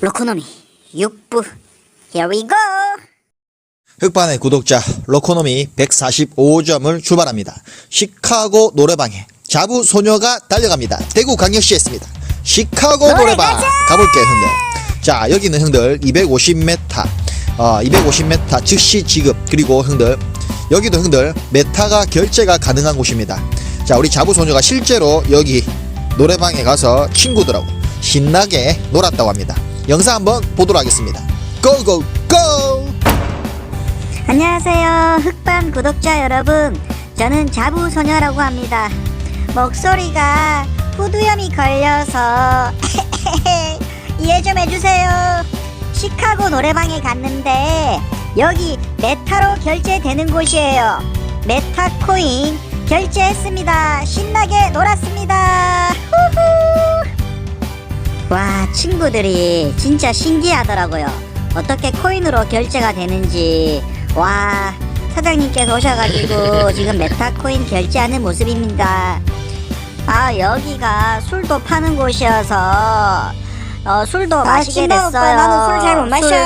로코노미 6부 Here we go 흑반의 구독자 로코노미 145점을 출발합니다. 시카고 노래방에 자부 소녀가 달려갑니다. 대구광역시에 있습니다. 시카고 노래 노래방 가자! 가볼게요 형들. 자 여기는 형들 250m 어, 250m 즉시 지급 그리고 형들 여기도 형들 메타가 결제가 가능한 곳입니다. 자 우리 자부 소녀가 실제로 여기 노래방에 가서 친구들하고 신나게 놀았다고 합니다. 영상 한번 보도록 하겠습니다. 고고 고! 안녕하세요 흑반 구독자 여러분. 저는 자부소녀라고 합니다. 목소리가 후두염이 걸려서 이해 좀 해주세요. 시카고 노래방에 갔는데 여기 메타로 결제되는 곳이에요. 메타 코인 결제했습니다. 신나게 놀았습니다. 후후 와 친구들이 진짜 신기하더라고요. 어떻게 코인으로 결제가 되는지. 와 사장님께서 오셔가지고 지금 메타코인 결제하는 모습입니다. 아 여기가 술도 파는 곳이어서 어, 술도 마시게 찐다, 됐어요. 오빠. 나는 술 잘 못 마셔. 술,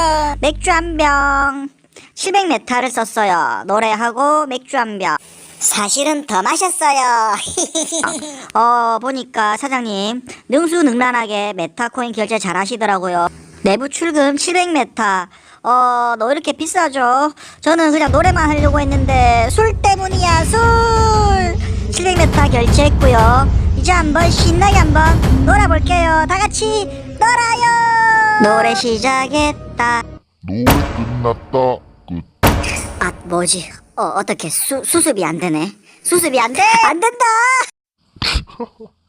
맥주 한 병. 700메타를 썼어요. 노래하고 맥주 한 병 사실은 더 마셨어요. 어, 보니까 사장님 능수능란하게 메타코인 결제 잘 하시더라고요. 내부 출금 700메타. 어, 너 이렇게 비싸죠? 저는 그냥 노래만 하려고 했는데 술 때문이야, 술! 700메타 결제했고요. 이제 한번 신나게 한번 놀아볼게요. 다 같이 놀아요! 노래 시작했다. 노래 끝났다. 끝. 아, 뭐지? 어, 어떻게 수, 수습이 안 되네? 수습이 안 돼! 안 된다!